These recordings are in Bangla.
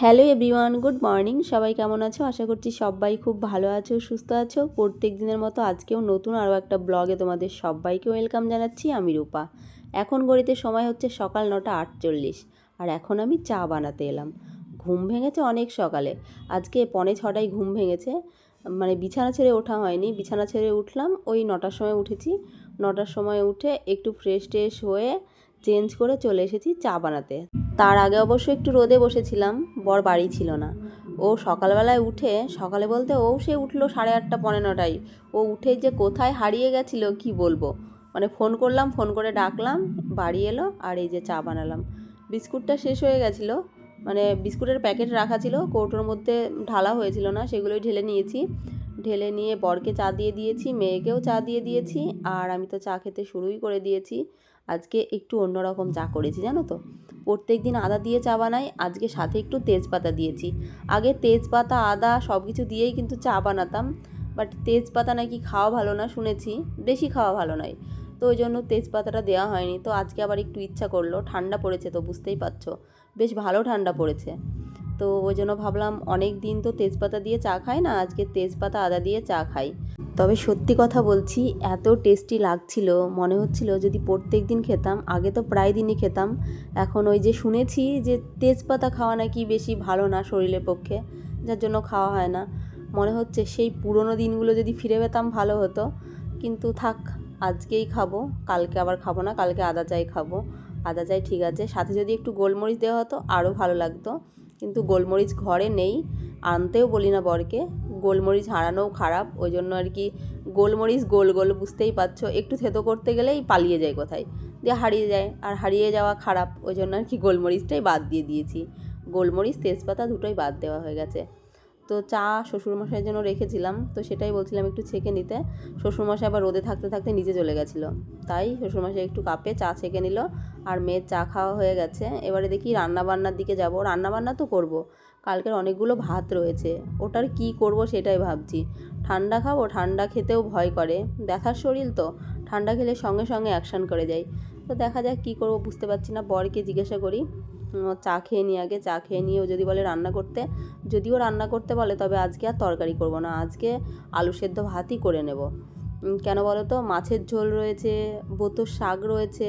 Hello everyone, good morning. সবাই কেমন আছো? আশা করছি সবাই খুব ভালো আছো, সুস্থ আছো। প্রত্যেক দিনের মতো আজকেও নতুন আরও একটা ব্লগে তোমাদের সবাইকে ওয়েলকাম জানাচ্ছি। আমি রূপা। এখন গড়িতে সময় হচ্ছে সকাল নটা আটচল্লিশ আর এখন আমি চা বানাতে এলাম। ঘুম ভেঙেছে অনেক সকালে। আজকে পনে ছটায় ঘুম ভেঙেছে। মানে বিছানা ছেড়ে ওঠা হয়নি। বিছানা ছেড়ে উঠলাম, ওই নটার সময় উঠেছি। নটার সময় উঠে একটু ফ্রেশ ট্রেশ হয়ে চেঞ্জ করে চলে এসেছি চা বানাতে। তার আগে অবশ্য একটু রোদে বসেছিলাম, বর বাড়ি ছিল না। ও সকালবেলায় উঠে, সকালে বলতে ও সে উঠল সাড়ে আটটা পনেরো নটায়। ও উঠে যে কোথায় হারিয়ে গেছিল, কি বলব? মানে ফোন করলাম, ফোন করে ডাকলাম, বাড়ি এলো আর এই যে চা বানালাম। বিস্কুটটা শেষ হয়ে গেছিল মানে বিস্কুটের প্যাকেট রাখা ছিল, কৌটোর মধ্যে ঢালা হয়েছিল না, সেগুলোই ঢেলে নিয়েছি। ঢেলে নিয়ে বরকে চা দিয়ে দিয়েছি, মেয়েকেও চা দিয়ে দিয়েছি, আর আমি তো চা খেতে শুরুই করে দিয়েছি। আজকে একটু অন্যরকম চা করেছি, জানো তো? প্রত্যেক দিন আদা দিয়ে চা বানাই। আজকে সাথে একটু তেজপাতা দিয়েছি। আগে তেজপাতা, আদা সব কিছু দিয়েই কিন্তু চা বানাতাম। বাট তেজপাতা নাকি খাওয়া ভালো না শুনেছি। বেশি খাওয়া ভালো নয়। তো ওই জন্য তেজপাতাটা দেওয়া হয়নি। তো আজকে আবার একটু ইচ্ছা করল। ঠান্ডা পড়েছে তো বুঝতেই পারছ। বেশ ভালো ঠান্ডা পড়েছে। তো ওই জন্য ভাবলাম অনেক দিন তো তেজপাতা দিয়ে চা খাই না। আজকে তেজপাতা, আদা দিয়ে চা খাই। তবে সত্যি কথা বলছি, এত টেস্টি লাগছিল। মনে হচ্ছিল যদি প্রত্যেক দিন খেতাম, আগে তো প্রায় দিনই খেতাম। এখন ওই যে শুনেছি যে তেজপাতা খাওয়া নাকি বেশি ভালো না শরীরের পক্ষে, যার জন্য খাওয়া হয় না। মনে হচ্ছে সেই পুরনো দিনগুলো যদি ফিরে পেতাম ভালো হতো। কিন্তু থাক, আজকেই খাব, কালকে আবার খাব না, কালকে আদা চাই খাব। আদা চাই ঠিক আছে, সাথে যদি একটু গোলমরিচ দেওয়া হতো আরও ভালো লাগতো। কিন্তু গোলমরিচ ঘরে নেই, আনতেও বলি না বরকে। গোলমরিচ হারানোও খারাপ, ওই জন্য আর কি গোলমরিচ গোল গোল বুঝতেই পারছ। একটু থেতো করতে গেলেই পালিয়ে যায় কোথায়। দিয়ে হারিয়ে যায়, আর হারিয়ে যাওয়া খারাপ, ওই জন্য আর কি গোলমরিচটাই বাদ দিয়ে দিয়েছি। গোলমরিচ, তেজপাতা দুটোই বাদ দেওয়া হয়ে গেছে। তো চা শ্বশুরমশাইয়ের জন্য রেখেছিলাম, তো সেটাই বলছিলাম একটু ছেঁকে নিতে। শ্বশুরমশাই আবার রোদে থাকতে থাকতে নিচে চলে গেছিল। তাই শ্বশুরমশাই একটু কাপে চা ছেঁকে নিল, আর মেয়ের চা খাওয়া হয়ে গেছে। এবারে দেখি রান্না বান্নার দিকে যাব। রান্না বান্না তো করব কালকের অনেকগুলো ভাত রয়েছে। ওটার কি করব সেটাই ভাবছি। ঠান্ডা খাব, ঠান্ডা খেতেও ভয় করে। দেখার শরীর তো, ঠান্ডা খেলে সঙ্গে সঙ্গে অ্যাকশান করে যায় তো দেখা যাক কী করব বুঝতে পারছি না, বরকে জিজ্ঞাসা করি। চা খেয়ে নিই আগে, চা খেয়ে নিয়েও যদি বলে রান্না করতে, যদিও রান্না করতে বলে, তবে আজকে আর তরকারি করব না। আজকে আলু সেদ্ধ ভাতই করে নেব। কেন বলো তো, মাছের ঝোল রয়েছে বোতর শাক রয়েছে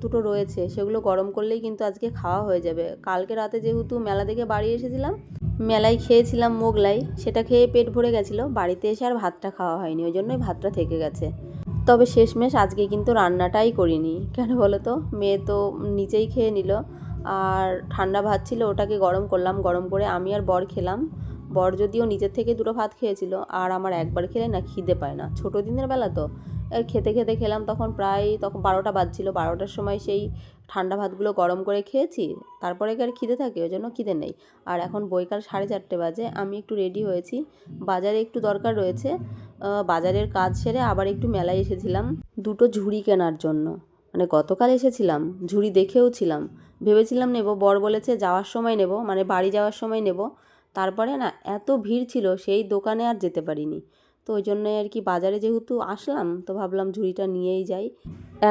দুটো রয়েছে। সেগুলো গরম করলেই কিন্তু আজকে খাওয়া হয়ে যাবে। কালকে রাতে যেহেতু মেলা থেকে বাড়ি এসেছিলাম, মেলায় খেয়েছিলাম মোগলাই, সেটা খেয়ে পেট ভরে গেছিল। বাড়িতে এসে আর ভাতটা খাওয়া হয়নি, ওই জন্যই ভাতটা থেকে গেছে। তবে শেষমেশ আজকে কিন্তু রান্নাটাই করিনি। কেন বলো তো? মেয়ে তো নিচেই খেয়ে নিল। আর ঠান্ডা ভাত ছিল, ওটাকে গরম করলাম। গরম করে আমি আর বর খেলাম। বর যদিও নিজের থেকে দুটো ভাত খেয়েছিল, আর আমার একবার খেলে না খিদে পায় না। ছোটো দিনের বেলা তো। খেতে খেতে খেলাম তখন প্রায় তখন বারোটা বাজছিল। বারোটার সময় সেই ঠান্ডা ভাতগুলো গরম করে খেয়েছি। তারপরে আর খিদে থাকে? ওই জন্য খিদে নেই। আর এখন বৈকাল সাড়ে চারটে বাজে। আমি একটু রেডি হয়েছি। বাজারে একটু দরকার রয়েছে। বাজারের কাজ সেরে আবার একটু মেলায় এসেছিলাম দুটো ঝুড়ি কেনার জন্য। মানে গতকাল এসেছিলাম, ঝুড়ি দেখেও ছিলাম। ভেবেছিলাম নেব, বর বলেছে যাওয়ার সময় নেব মানে বাড়ি যাওয়ার সময় নেব। তারপরে না, এত ভিড় ছিল, সেই দোকানে আর যেতে পারিনি। তো ওই জন্যে আর কি বাজারে যেহেতু আসলাম, তো ভাবলাম ঝুড়িটা নিয়েই যাই।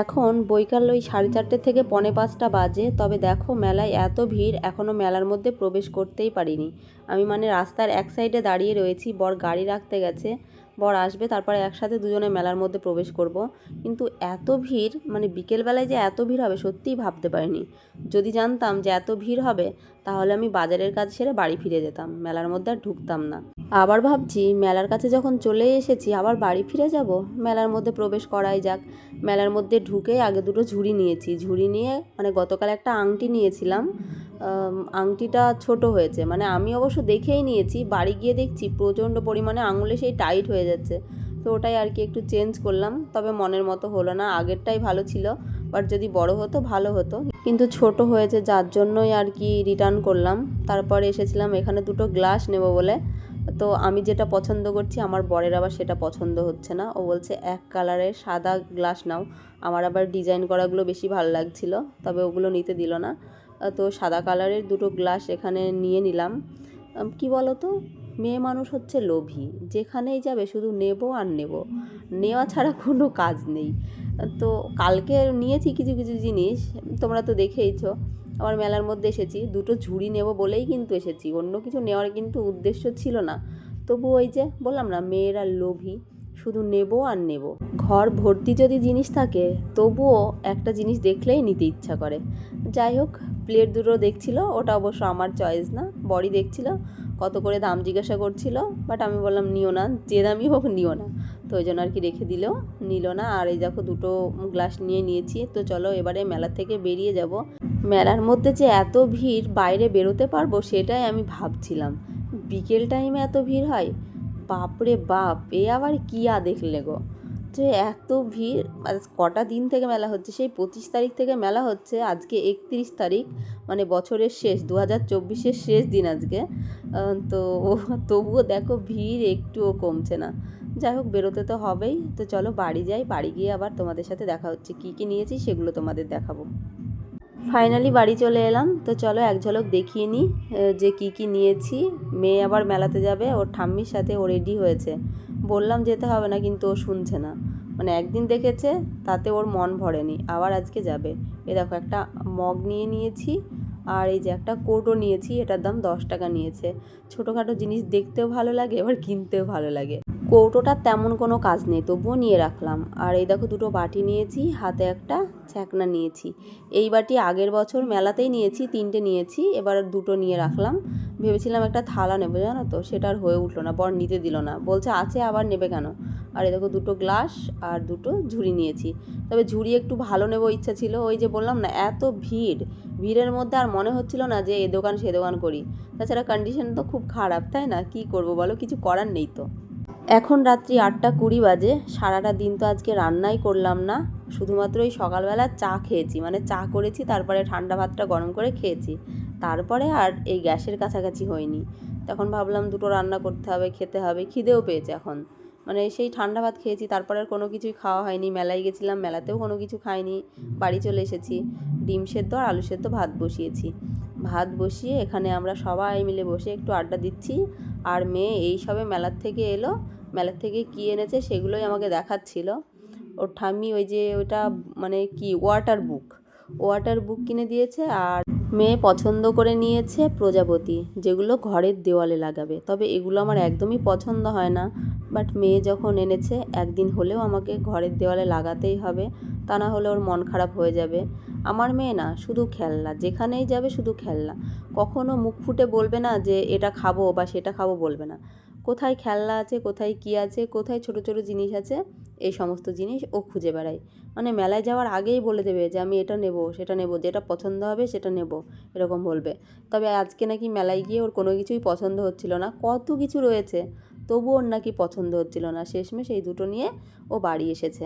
এখন বৈকাল ওই সাড়ে চারটে থেকে পনে পাঁচটা বাজে, তবে দেখো মেলায় এত ভিড় এখনও মেলার মধ্যে প্রবেশ করতেই পারিনি। আমি মানে রাস্তার এক সাইডে দাঁড়িয়ে রয়েছি, বর গাড়ি রাখতে গেছে। বর আসবে, তারপরে একসাথে দুজনে মেলার মধ্যে প্রবেশ করব। কিন্তু এত ভিড় মানে বিকেলবেলায় যে এত ভিড় হবে সত্যিই ভাবতে পারিনি। যদি জানতাম যে এত ভিড় হবে, তাহলে আমি বাজারের কাজ সেরে বাড়ি ফিরে যেতাম, মেলার মধ্যে আর ঢুকতাম না। আবার ভাবছি, মেলার কাছে যখন চলে এসেছি, আবার বাড়ি ফিরে যাব? মেলার মধ্যে প্রবেশ করাই যাক। মেলার মধ্যে ঢুকে আগে দুটো ঝুড়ি নিয়েছি। ঝুড়ি নিয়ে মানে গতকাল একটা আংটি নিয়েছিলাম। আংটিটা ছোট হয়েছে। মানে আমি অবশ্য দেখেই নিয়েছি। বাড়ি গিয়ে দেখছি, প্রচণ্ড পরিমাণে আঙুলে সেই টাইট হয়ে যাচ্ছে। তো ওটাই আর কি একটু চেঞ্জ করলাম। তবে মনের মতো হলো না। আগেরটাই ভালো ছিল। বাট যদি বড় হতো, ভালো হতো। কিন্তু ছোট হয়েছে, যার জন্যই আর কি রিটার্ন করলাম। তারপরে এসেছিলাম, এখানে দুটো গ্লাস নেব বলে। তো আমি যেটা পছন্দ করছি, আমার বরের আবার সেটা পছন্দ হচ্ছে না। ও বলছে, এক কালারের সাদা গ্লাস নাও। আমার আবার ডিজাইন করাগুলো বেশি ভালো লাগছিল, তবে ওগুলো নিতে দিল না। তো সাদা কালারের দুটো গ্লাস এখানে নিয়ে নিলাম। কি বলো তো মেয়ে মানুষ হচ্ছে লোভী। যেখানেই যাবে শুধু নেব আর নেব। নেওয়া ছাড়া কোনো কাজ নেই। তো কালকে নিয়েছি কিছু কিছু জিনিস, তোমরা তো দেখেইছো। আবার মেলার মধ্যে এসেছি। দুটো ঝুড়ি নেব বলেই কিন্তু এসেছি। অন্য কিছু নেওয়ার কিন্তু উদ্দেশ্য ছিল না। তবু ওই যে বললাম না, মেয়েরা লোভী, শুধু নেব আর নেব। ঘর ভর্তি যদি জিনিস থাকে, তবুও একটা জিনিস দেখলেই নিতে ইচ্ছা করে। যাই হোক, প্লেট দুটো দেখছিল, ওটা অবশ্য আমার চয়েস না বড়ি দেখছিল। কত করে দাম জিজ্ঞাসা করছিল বাট আমি বললাম, নিও না, যে দামই হোক নিও না। তো ওই জন্য আর কি রেখে দিল, নিল না। আর এই দেখো দুটো গ্লাস নিয়ে নিয়েছি। তো চলো এবারে মেলা থেকে বেরিয়ে যাব। মেলার মধ্যে যে এত ভিড়, বাইরে বেরোতে পারব সেটাই আমি ভাবছিলাম। বিকেল টাইমে এত ভিড় হয়? বাপরে বাপ, এ আবার কি আ দেখলে গো? যে এত ভিড় আজ কটা দিন থেকে মেলা হচ্ছে, সেই পঁচিশ তারিখ থেকে মেলা হচ্ছে, আজকে একত্রিশ তারিখ মানে বছরের শেষ দু হাজার চব্বিশের শেষ দিন আজকে। তো তবুও দেখো ভিড় একটুও কমছে না। যাই হোক, বেরোতে তো হবেই, তো চলো বাড়ি যাই, বাড়ি গিয়ে আবার তোমাদের সাথে দেখা হচ্ছে, কী কী নিয়েছি সেগুলো তোমাদের দেখাবো। ফাইনালি বাড়ি চলে এলাম, তো চলো এক ঝলক দেখিয়ে নিই যে কি কি নিয়েছি। মেয়ে আবার মেলাতে যাবে, ওর ঠাম্মির সাথে ও রেডি হয়েছে। বললাম যেতে হবে না, কিন্তু ও শুনছে না। মানে একদিন দেখেছে, তাতে ওর মন ভরেনি। আবার আজকে যাবে। এ দেখো, একটা মগ নিয়ে নিয়েছি, আর এই যে একটা কোটও নিয়েছি, এটার দাম দশ টাকা নিয়েছে। ছোটোখাটো জিনিস দেখতেও ভালো লাগে, এবার কিনতেও ভালো লাগে। কৌটোটার তেমন কোনো কাজ নেই, তবুও নিয়ে রাখলাম। আর এই দেখো দুটো বাটি নিয়েছি, হাতে একটা ছ্যাকনা নিয়েছি। এই বাটি আগের বছর মেলাতেই নিয়েছি, তিনটে নিয়েছি, এবার দুটো নিয়ে রাখলাম। ভেবেছিলাম একটা থালা নেব, জানো তো? সেটা আর হয়ে উঠল না, বর নিতে দিল না। বলছে, আছে, আবার নেবে কেন? আর এই দেখো দুটো গ্লাস আর দুটো ঝুড়ি নিয়েছি। তবে ঝুড়ি একটু ভালো নেব ইচ্ছা ছিল, ওই যে বললাম না, এত ভিড়। ভিড়ের মধ্যে আর মনে হচ্ছিল না যে এ দোকান সে দোকান করি। তাছাড়া কন্ডিশন তো খুব খারাপ, তাই না? কি করব বলো? কিছু করার নেই তো। এখন রাত্রি আটটা কুড়ি বাজে, সারাটা দিন তো আজকে রান্নাই করলাম না, শুধুমাত্র এই সকালবেলা চা খেয়েছি মানে চা করেছি, তারপরে ঠান্ডা ভাতটা গরম করে খেয়েছি, তারপরে আর এই গ্যাসের কাছাকাছি হয়নি, তখন ভাবলাম দুটো রান্না করতে হবে, খেতে হবে, খিদেও পেয়েছে এখন। মানে সেই ঠান্ডা ভাত খেয়েছি, তারপরে আর কোনো কিছুই খাওয়া হয়নি। মেলায় গেছিলাম, মেলাতেও কোনো কিছু খাইনি। বাড়ি চলে এসেছি। ডিম সেদ্ধ আর আলু সেদ্ধ ভাত বসিয়েছি। ভাত বসিয়ে এখানে আমরা সবাই মিলে বসে একটু আড্ডা দিচ্ছি। আর মেয়ে এই সবে মেলার থেকে এলো। মেলার থেকে কী এনেছে সেগুলোই আমাকে দেখাচ্ছিল। ওর ঠাম্মি ওই যে ওটা মানে কি ওয়াটার বুক ওয়াটার বুক কিনে দিয়েছে আর মেয়ে পছন্দ করে নিয়েছে প্রজাপতি, যেগুলো ঘরের দেওয়ালে লাগাবে। তবে এগুলো আমার একদমই পছন্দ হয় না। বাট মেয়ে যখন এনেছে, একদিন হলেও আমাকে ঘরের দেওয়ালে লাগাতেই হবে, তা না হলে ওর মন খারাপ হয়ে যাবে। আমার মেয়ে না, শুধু খেলনা, যেখানেই যাবে শুধু খেলনা। কখনও মুখ ফুটে বলবে না যে, এটা খাব বা সেটা খাব বলবে না। কোথায় খেলনা আছে, কোথায় কী আছে, কোথায় ছোট ছোট জিনিস আছে, এই সমস্ত জিনিস ও খুঁজে বেড়ায়। মানে মেলায় যাওয়ার আগেই বলে দেবে যে, আমি এটা নেব, সেটা নেব, যেটা পছন্দ হবে সেটা নেব, এরকম বলবে। তবে আজকে নাকি মেলায় গিয়ে ওর কোনো কিছুই পছন্দ হচ্ছিল না, কত কিছু রয়েছে, তবু ওর নাকি পছন্দ হচ্ছিল না। শেষমেশ এই দুটো নিয়ে ও বাড়ি এসেছে।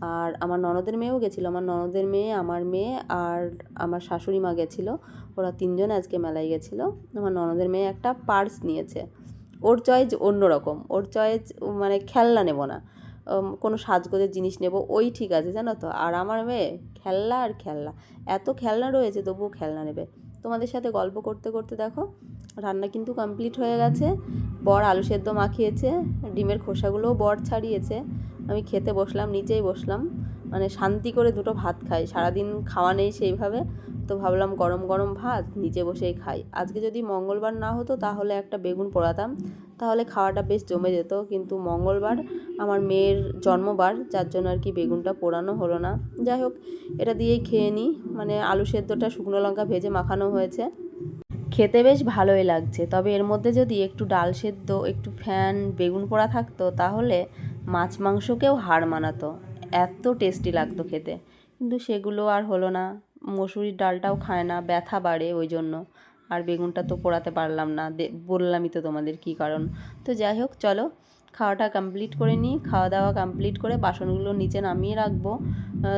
আর আমার ননদের মেয়েও গেছিল, আমার ননদের মেয়ে, আমার মেয়ে আর আমার শাশুড়ি মা গেছিল। ওরা তিনজন আজকে মেলায় গেছিল। আমার ননদের মেয়ে একটা পার্স নিয়েছে। ওর চয়েস অন্যরকম ওর চয়েস মানে খেলনা নেব না। কোনো সাজগোজের জিনিস নেব, ওই ঠিক আছে, জানো তো? আর আমার মেয়ে খেলনা আর খেলনা। এত খেলনা রয়েছে, তবুও খেলনা নেবে। তোমাদের সাথে গল্প করতে করতে দেখো, রান্না কিন্তু কমপ্লিট হয়ে গেছে। বর আলু সেদ্ধ মাখিয়েছে, ডিমের খোসাগুলোও বর ছাড়িয়েছে। আমি খেতে বসলাম, নিচেই বসলাম। মানে শান্তি করে দুটো ভাত খাই। সারাদিন খাওয়া নেই সেইভাবে। তো ভাবলাম গরম গরম ভাত, নিচে বসেই খাই। আজকে যদি মঙ্গলবার না হতো তাহলে একটা বেগুন পোড়াতাম। তাহলে খাওয়াটা বেশ জমে যেত। কিন্তু মঙ্গলবার আমার মেয়ের জন্মবার, যার জন্য আর কি বেগুনটা পোড়ানো হলো না। যাই হোক, এটা দিয়েই খেয়ে নিই। মানে আলু সেদ্ধটা শুকনো লঙ্কা ভেজে মাখানো হয়েছে। খেতে বেশ ভালোই লাগছে। তবে এর মধ্যে যদি একটু ডাল সেদ্ধ, একটু ফ্যান, বেগুন পোড়া থাকতো, তাহলে মাছ মাংসকেও হার মানাতো। এত টেস্টি লাগতো খেতে। কিন্তু সেগুলো আর হলো না। মসুরির ডালটাও খায় না, ব্যথা বাড়ে ওই জন্য। আর বেগুনটা তো পোড়াতে পারলাম না। বললামই তো তোমাদের কী কারণ। তো যাই হোক, চলো। খাওয়াটা কমপ্লিট করে নিই। খাওয়া দাওয়া কমপ্লিট করে বাসনগুলো নিচে নামিয়ে রাখব।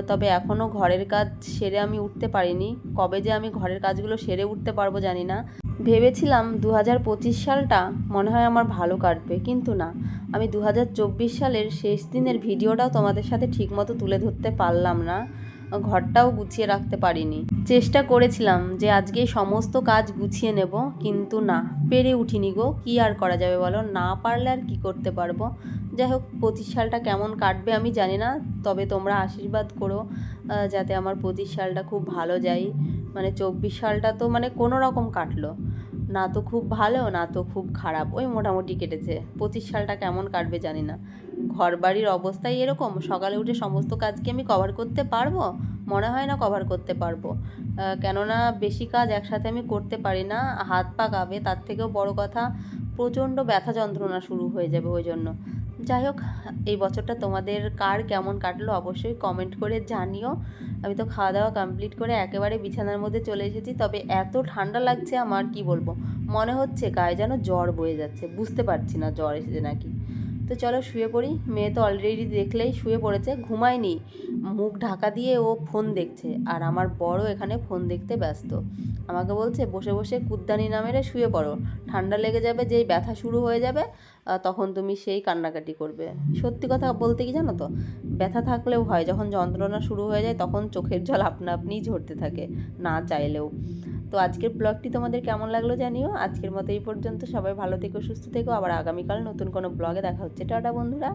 তবে এখনও ঘরের কাজ সেরে আমি উঠতে পারিনি। কবে যে আমি ঘরের কাজগুলো সেরে উঠতে পারব জানি না। ভেবেছিলাম দু হাজার পঁচিশ সালটা মনে হয় আমার ভালো কাটবে, কিন্তু না। আমি দু হাজার চব্বিশ সালের শেষ দিনের ভিডিওটাও তোমাদের সাথে ঠিকমতো তুলে ধরতে পারলাম না, ঘরটাও গুছিয়ে রাখতে পারিনি। চেষ্টা করেছিলাম যে আজকে সমস্ত কাজ গুছিয়ে নেব, কিন্তু না, পেরে উঠিনি গো। কী আর করা যাবে বলো? না পারলে আর কী করতে পারব? যাই হোক, পঁচিশ সালটা কেমন কাটবে আমি জানি না, তবে তোমরা আশীর্বাদ করো যাতে আমার পঁচিশ সালটা খুব ভালো যায় মানে চব্বিশ সালটা তো মানে কোনো রকম কাটলো। না তো খুব ভালো, না তো খুব খারাপ। ওই মোটামুটি কেটেছে। পঁচিশ সালটা কেমন কাটবে জানি না। ঘর বাড়ির অবস্থাই এরকম। সকালে উঠে সমস্ত কাজকে আমি কভার করতে পারব? মনে হয় না কভার করতে পারব। কেননা বেশি কাজ একসাথে আমি করতে পারি না। হাত পা কাঁপে। তার থেকেও বড় কথা, প্রচণ্ড ব্যথা যন্ত্রণা শুরু হয়ে যাবে ওই জন্য। যাই হোক, এই বছরটা তোমাদের কার কেমন কাটলো অবশ্যই কমেন্ট করে জানিও। আমি তো খাওয়া দাওয়া কমপ্লিট করে একেবারে বিছানার মধ্যে চলে এসেছি, তবে এত ঠান্ডা লাগছে আমার, কি বলব? মনে হচ্ছে গায়ে যেন জ্বর বয়ে যাচ্ছে, বুঝতে পারছি না জ্বর এসেছে নাকি। তো চলো শুয়ে পড়ি। মেয়ে তো অলরেডি দেখলেই শুয়ে পড়েছে, ঘুমায়নি। মুখ ঢাকা দিয়ে ও ফোন দেখছে আর আমার বড় এখানে ফোন দেখতে ব্যস্ত। আমাকে বলছে, বসে বসে কুদ্দানি না মেরে শুয়ে পড়ো। ঠান্ডা লেগে যাবে, যেই ব্যথা শুরু হয়ে যাবে তখন তুমি সেই কান্নাকাটি করবে। সত্যি কথা বলতে কি জানো তো? ব্যথা থাকলেও হয়, যখন যন্ত্রণা শুরু হয়ে যায়, তখন চোখের জল আপনা আপনিই ঝরতে থাকে, না চাইলেও। তো আজকের ব্লগটি তোমাদের কেমন লাগল জানিও। আজকের মতো এই পর্যন্ত। সবাই ভালো থেকো, সুস্থ থেকো। আবার আগামীকাল নতুন কোনো ব্লগে দেখা হচ্ছে। টাটা বন্ধুরা।